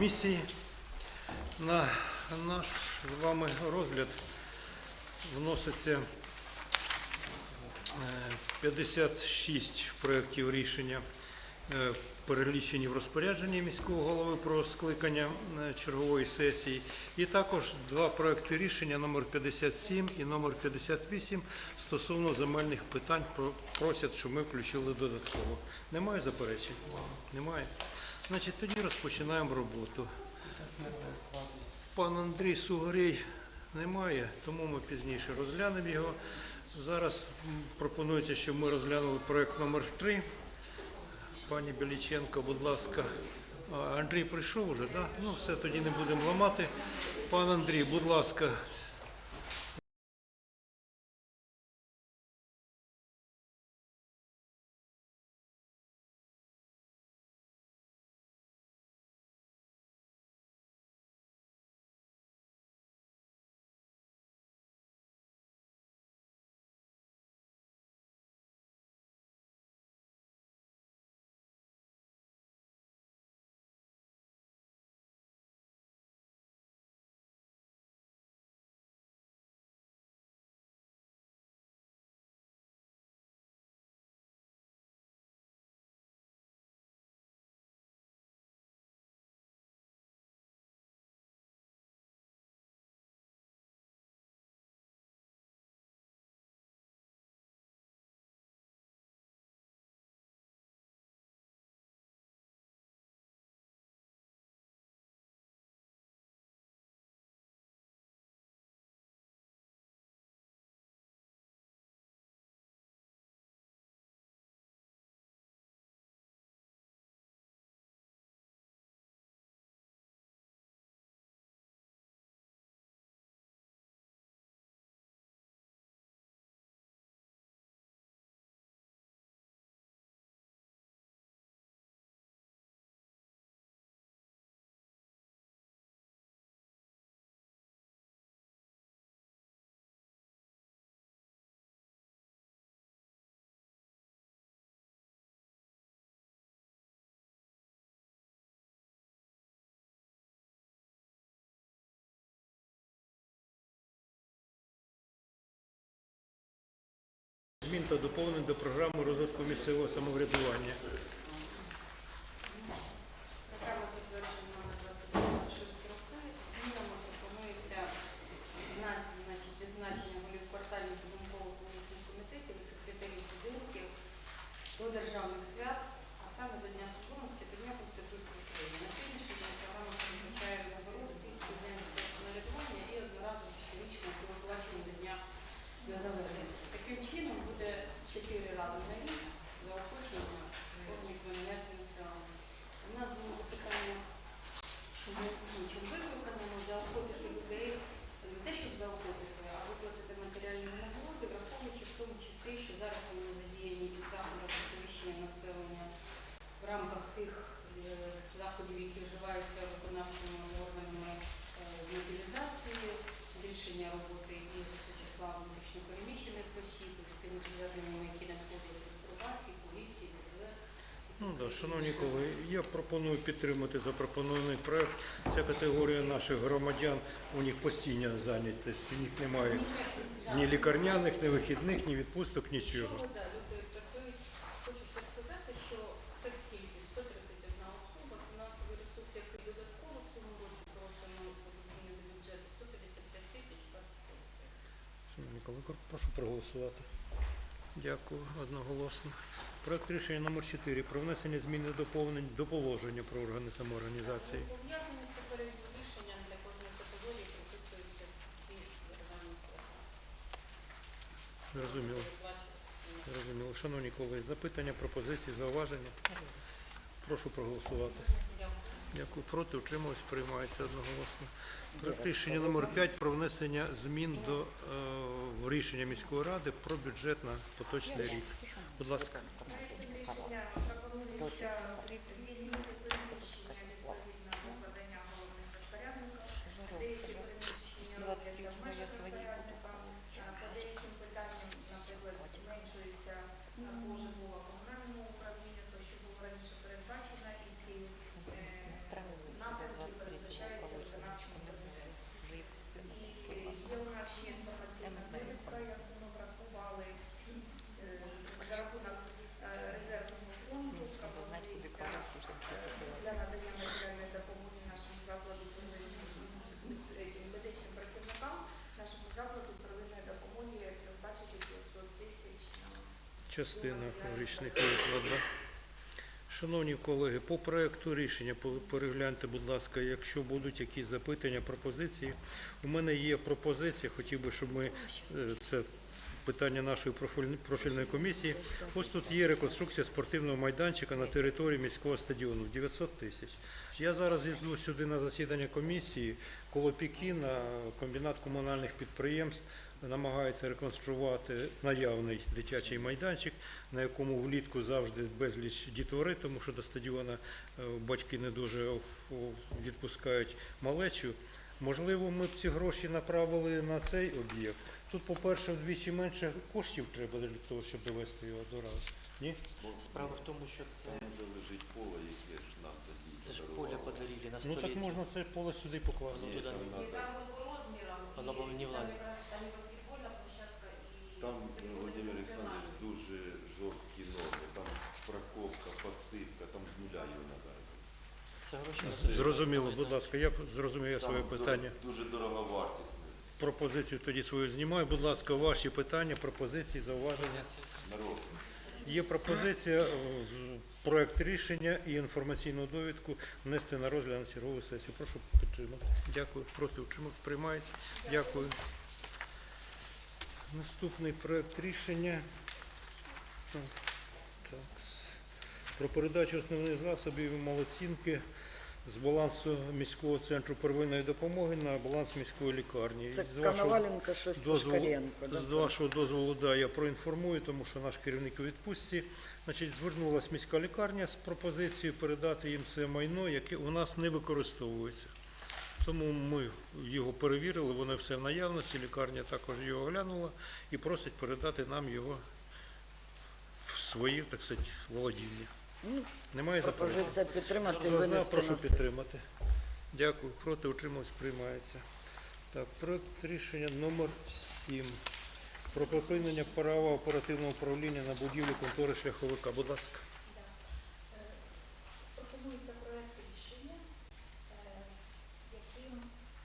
Місії на наш з вами розгляд вноситься е, 56 проєктів рішення, е, перелічені в розпорядженні міського голови про скликання е, чергової сесії, і також два проекти рішення номер 57 і номер 58 стосовно земельних питань просять, щоб ми включили додатково. Немає заперечень? Немає. Значить, тоді розпочинаємо роботу. Пан Андрій Сугорій немає, тому ми пізніше розглянемо його. Зараз пропонується, щоб ми розглянули проект номер 3 Пані Біліченко, будь ласка. Андрій прийшов вже, так? Да? Ну, все, тоді не будемо ламати. Пан Андрій, будь ласка. Змін та доповнень до програми розвитку місцевого самоврядування. Шановні колеги, я пропоную підтримати запропонований проект. Ця категорія наших громадян, у них постійна зайнятість, у них немає ні лікарняних, ні вихідних, ні відпусток, нічого. Люди працюють. Хочу ще сказати, що так кількість 131 особа, фінансовий ресурс, який додатково в цьому році просимо зміни бюджету 155 тисяч 25. Шановні колеги, прошу проголосувати. Дякую, одноголосно. Проект рішення номер 4 про внесення змін і доповнень до положення про органи самоорганізації. Пов'язані з попереднім рішенням для кожної категорії прописуються ці державні свята. Зрозуміло. Зрозуміло. Шановні колеги, запитання, пропозиції, зауваження. Прошу проголосувати. Дякую. Дякую. Проти утримуюсь, приймається одноголосно. Рішення номер 5 про внесення змін до е, рішення міської ради про бюджет на поточний рік. Будь ласка. Частина річних виплат. Шановні колеги, по проекту рішення перегляньте, будь ласка, якщо будуть якісь запитання, пропозиції. У мене є пропозиція, хотів би, щоб ми е, це питання нашої профільної комісії. Ось тут є реконструкція спортивного майданчика на території міського стадіону 900 тисяч. Я зараз йду сюди на засідання комісії. Коло Пікіна комбінат комунальних підприємств намагається реконструювати наявний дитячий майданчик, на якому влітку завжди безліч дітвори, тому що до стадіона е, батьки не дуже відпускають малечу. Можливо, ми б ці гроші направили на цей об'єкт. Тут, по-перше, вдвічі менше коштів треба для того, щоб довести його до разу. Ні? Справа в тому, що це, Там вже лежить поле, яке ж нам тоді це ж поле подарили на Ну так можна це поле сюди покласти. Ні, Туда там не- надо- Там воно по розмірам. Воно було не влазить. якраз Там і баскетбольна площадка, і Там, е, Володимир. Олександрович, дуже жорсткі норми. Там проковка, подсипка, там з нуля його треба. Це гроші на Зрозуміло, будь ласка, я зрозумів я своє Там питання. Дуже, дуже дороговартісне. Пропозицію тоді свою знімаю. Будь ласка, ваші питання, пропозиції, зауваження. Народ. Є пропозиція е, з- проект рішення і інформаційну довідку внести на розгляд на чергову сесію. Прошу підтримати. Дякую. Проти утримав. Приймається. Дякую. Наступний проект рішення. Так, так. Про передачу основних засобів і малоцінки з балансу міського центру первинної допомоги на баланс міської лікарні. Це З вашого- Коноваленко, щось дозволу- Пушкаренко. да? з вашого дозволу, да, я проінформую, тому що наш керівник у відпустці. Значить, звернулася міська лікарня з пропозицією передати їм це майно, яке у нас не використовується. Тому ми його перевірили, воно все в наявності, лікарня також його оглянула і просить передати нам його в свої, так сказати, володіння. Ну, Немає заперечень? Пропозиція підтримати і Хто за, винести прошу сесію. підтримати. Дякую. Проти утримались, приймається. Так, проект рішення номер 7. Про припинення права оперативного управління на будівлі контори шляховика. Будь ласка. Да. Е, Пропонується проект рішення, е, яким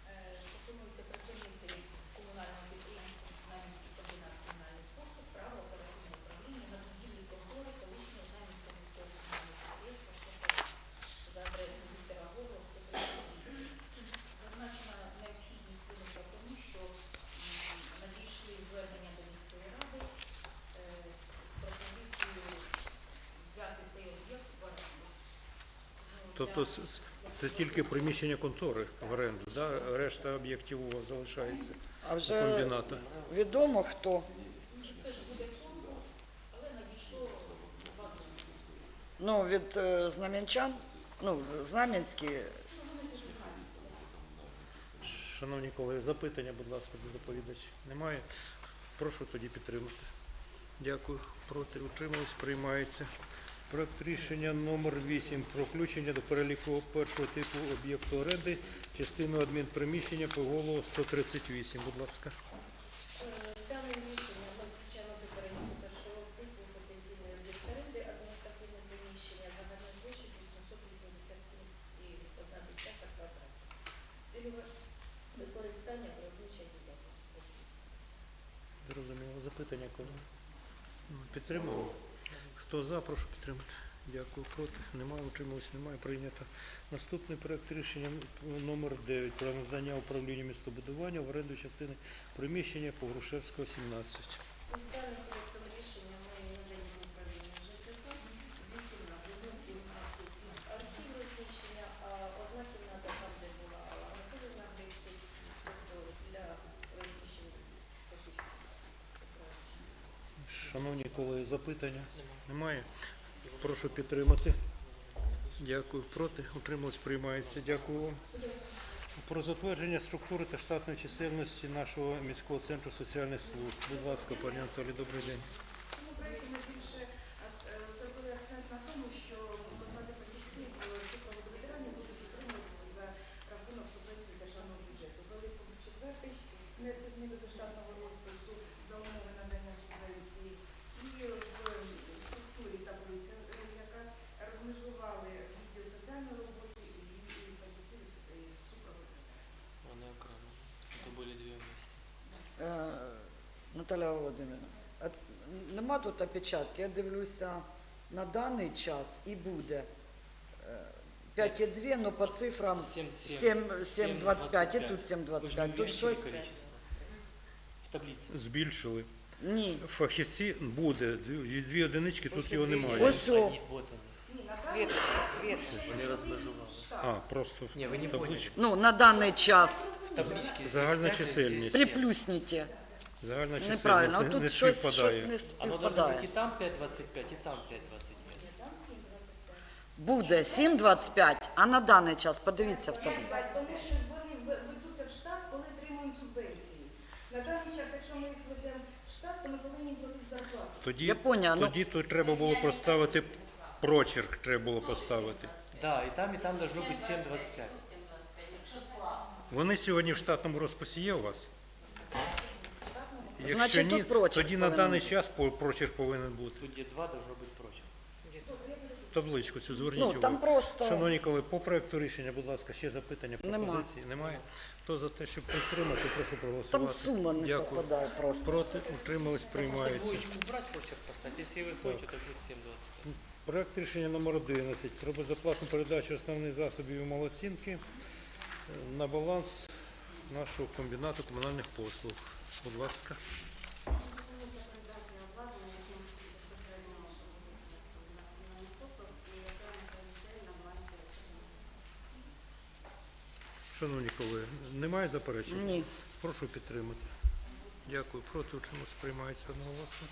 е, пропонується припинити комунальному підприємству Знам'янський комбінат комунальних послуг право оперативного управління на будівлі контори колишнього Знам'янського міського комунального підприємства «Шляховик» за адресою Віктора Гогола, 138. Зазначена необхідність виникла тому, що м, надійшли звернення до міської ради е, з з пропозицією взяти цей об'єкт в оренду. Ну, Тобто це, це тільки приміщення контори в оренду, да? решта об'єктів у вас залишається А у вже комбіната. відомо хто. Це ж буде конкурс, але надійшло два. Ну, від е, знам'янчан, ну, знам'янські, Шановні колеги, запитання, будь ласка, до доповідача. Немає? Прошу тоді підтримати. Дякую. Проти утримались, приймається. Проект рішення номер 8 про включення до переліку першого типу об'єкту оренди частину адмінприміщення по голову 138. Будь ласка. Е, Дане рішення ми включаємо до переліку першого типу потенційної об'єкт оренди адміністративне приміщення загальною площею 887,1 квадратів. Цільове використання виробнича діяльність. Зрозуміло. Запитання, колеги? Ну, Підтримуємо? Хто за, прошу підтримати. Дякую. Проти? Немає. Утрималось, Немає. Прийнято. Наступний проект рішення номер 9 про надання управлінню містобудування в оренду частини приміщення Погрушевського, 17. Запитання? Немає? Прошу підтримати. Дякую. Проти? Утрималось, Приймається. Дякую вам. Про затвердження структури та штатної чисельності нашого міського центру соціальних служб. Будь ласка, пані Анатолій, добрий день. В цьому проєкті ми більше е, зробили акцент на тому, що посади фахівців цифрових ветеранів будуть отримуватися за рахунок субвенції державного бюджету. Ввели пункт четвертий, внести зміни до штатного розпису за умови надання субвенції. І в структурі таблиці, е, яка розмежували відділ соціальної роботи і і фахівців із із супроводу ветеранів. Вони окремо. То були дві вместе. е, Наталя Володимирівна. нема тут опечатки. Я дивлюся на даний час і буде е, 5,2, ну по цифрам Сім- сім- 7, 7,25 і тут Вы же не 7,25. Тут щось в таблице. Збільшили. ні. Фахівці буде, дві, дві одинички, тут його немає. Ось о. Світочка, світочка. Вони розмежували. А, просто Ні, ви не табличка. Ну, на даний час В табличке Загальна чисельність. приплюсніть. Загальна чисельність Неправильно, не, тут не щось, щось співпадає. не Оно должно быть співпадає. и там 5,25, и там 5,25. Буде 7,25, а на даний час подивіться в таблицю. Тому що вони в- ведуться в штат, коли отримуємо субвенції. На даний час, якщо ми їх ведемо в штат, то ми повинні платити зарплату. Тоді, Я поняла, ну- тоді тут треба було поставити прочерк, треба було поставити. Да, и там, и там должно быть 7,25. Вони сьогодні в штатному розписі є у вас? Якщо Значить, ні, тут прочерк тоді на повинен даний бути. час по- прочерк повинен бути. Тут где 2 должно быть прочерк. Табличку цю зверніть Ну, увагу. там просто Шановні колеги, по проекту рішення, будь ласка, ще запитання, Нема. пропозиції? Немає? Хто за те, щоб підтримати, прошу проголосувати. там сума не Дякую. совпадає просто. Проти, утримались, приймається. Двоечку убрать, прочерк поставить. Если вы хотите, то будет 7,25. Проект рішення номер 11 про безоплатну передачу основних засобів і малоцінки е, на баланс нашого комбінату комунальних послуг. Будь ласка. Шановні колеги, немає заперечень? Ні. Прошу підтримати. Дякую. Проти утриматися сприймається одноголосно.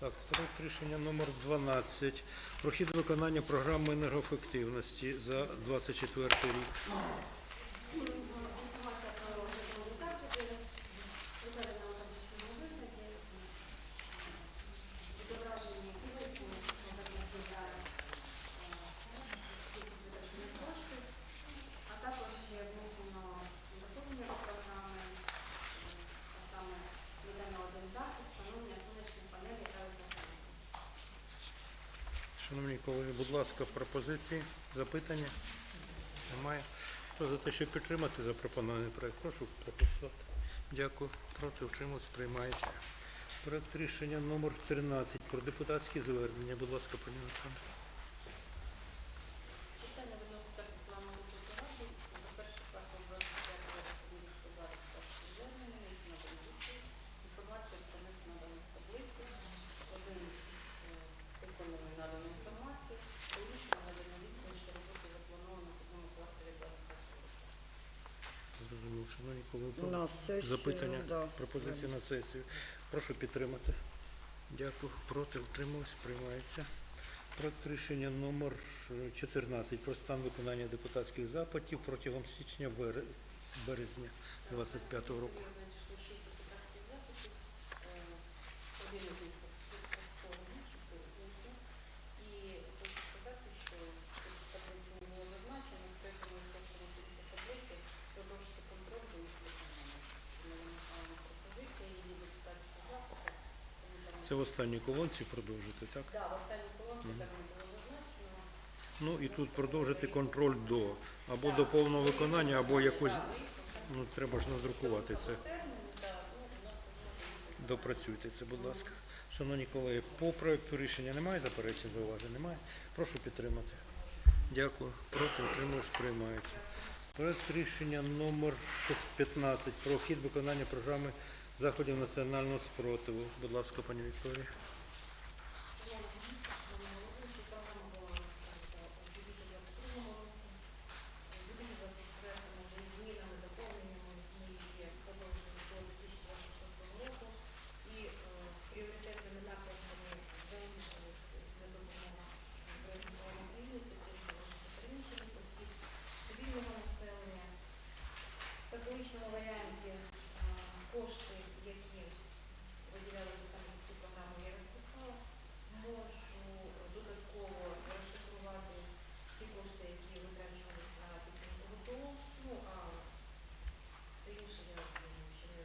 Так, проект рішення номер 12 про хід виконання програми енергоефективності за 24 рік. Інформація про розроблені заходи, викладена у табличному вигляді, відображені і висновки повернути зараз кількість витрачених коштів, а також ще внесено доповнення до програми, е, а саме видано один захід, встановлення сонячних панелей та електростанцій. Шановні колеги, будь ласка, пропозиції, запитання? Немає. Хто за те, щоб підтримати запропонований проект, прошу проголосувати. Дякую. Проти утрималось, приймається. Проект рішення номер 13 про депутатські звернення. Будь ласка, пані Наталя. Питання відноситься до плану роботи ради за перший квартал 25 року міської влади з зверненнями, які надані дітей. Інформація про них надана в таблиці. Один е, виконує надану інформацію, а інший надано відповідь, що роботи заплановано в одному кварталі 21 року. Зрозумів. Шановні колеги, На сесію, запитання, да. пропозиції на сесію. Прошу підтримати. Дякую. Проти утрималось, приймається. Проект рішення номер е, 14 про стан виконання депутатських запитів протягом січня березня 25 року. Сьогодні надійшло шість депутатських запитів. Е, Один із них безкоштовний, чотири пункти. І хочу сказати, що тут в таблиці не було зазначено, в третьому і шостому пункті таблиці продовжити контроль за їх виконанням. Ми вимагаємо пропозиції, її депутатських запитів. Тому там- Це в останній колонці продовжити, так? Да, в останній колонці там не було зазначено. Ну і тут продовжити контроль до або до повного виконання, або якось ну треба ж надрукувати це. Допрацюйте це, будь ласка. Шановні колеги, по проекту рішення немає заперечень, зауважень? Немає. Прошу підтримати. Дякую. Проти утримуюсь, приймається. Проект рішення номер 15 про хід виконання програми заходів національного спротиву. Будь ласка, пані Вікторія. Програма була розпочата у 2022 році. У 2024 вже із змінами, доповненнями ми її продовжили до 2026 року. І е, пріоритетними напрямками залишились це допомога Збройним силам України, підтримка переміщених осіб, цивільного населення. В табличному варіанті е, кошти, які виділялися саме під цю програму, я розписала. Можу додатково розшифрувати ті кошти, які витрачувалися на підтримку ГТО, ну а все інше я думаю, що не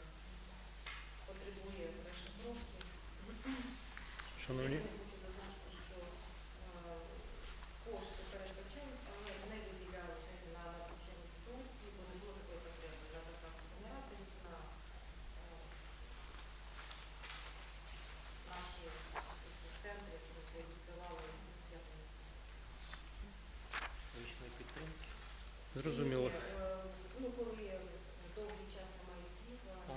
потребує розшифровки. Шановні, Я хочу зазначити, що е, кошти передбачалися, але не виділялися на надзвичайні ситуації, бо не було такої потреби на заправку генераторів, на е, наші коли е, довгий час немає світла, А,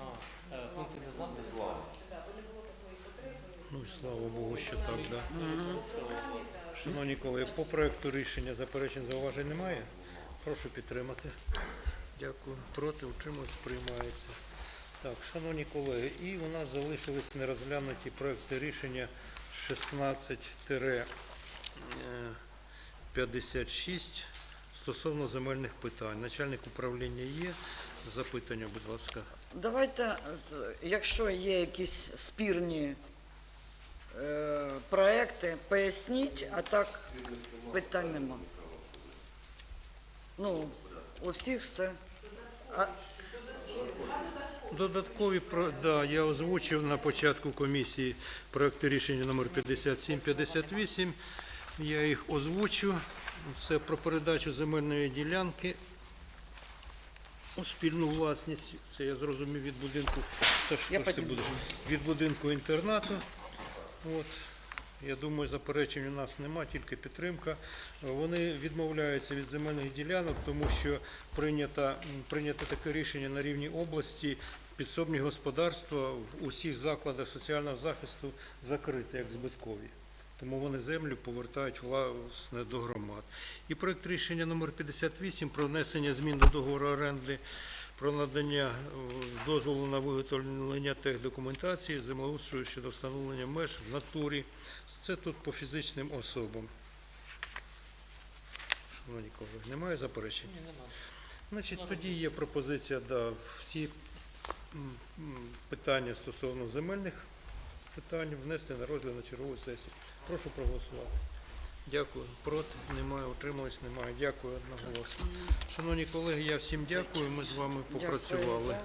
ну, е, злами, пункти незламності. Незламності. Да, бо не було такої потреби. Ну і слава Богу, що так, да. Шановні колеги, по проекту рішення заперечень зауважень немає. Прошу підтримати. Дякую. Проти, утримуюсь, приймається. Так, шановні колеги, і у нас залишились нерозглянуті проекти рішення 16-56 стосовно земельних питань. Начальник управління є. Запитання, будь ласка. Давайте, якщо є якісь спірні проекти, поясніть, а так питань нема. Ну, у всіх все. А, Додаткові про да, я озвучив на початку комісії проекти рішення номер 5758. Я їх озвучу. Це про передачу земельної ділянки у спільну власність. Це я зрозумів від будинку. Та що ти будеш? Від будинку інтернату. От. Я думаю, заперечень у нас нема, тільки підтримка. Вони відмовляються від земельних ділянок, тому що прийнято, прийнято таке рішення на рівні області. Підсобні господарства в усіх закладах соціального захисту закриті як збиткові. Тому вони землю повертають власне до громад. І проект рішення номер 58 про внесення змін до договору оренди про надання е, дозволу на виготовлення техдокументації землеустрою щодо встановлення меж в натурі. Це тут по фізичним особам. Шановні колеги, немає заперечень? Ні, нема. Значить, тоді є пропозиція, да, всі питання стосовно земельних питань внести на розгляд на чергову сесію. Прошу проголосувати. Дякую. Проти? Немає. Утримались? Немає. Дякую одноголосно. Шановні колеги, я всім дякую. Ми з вами попрацювали.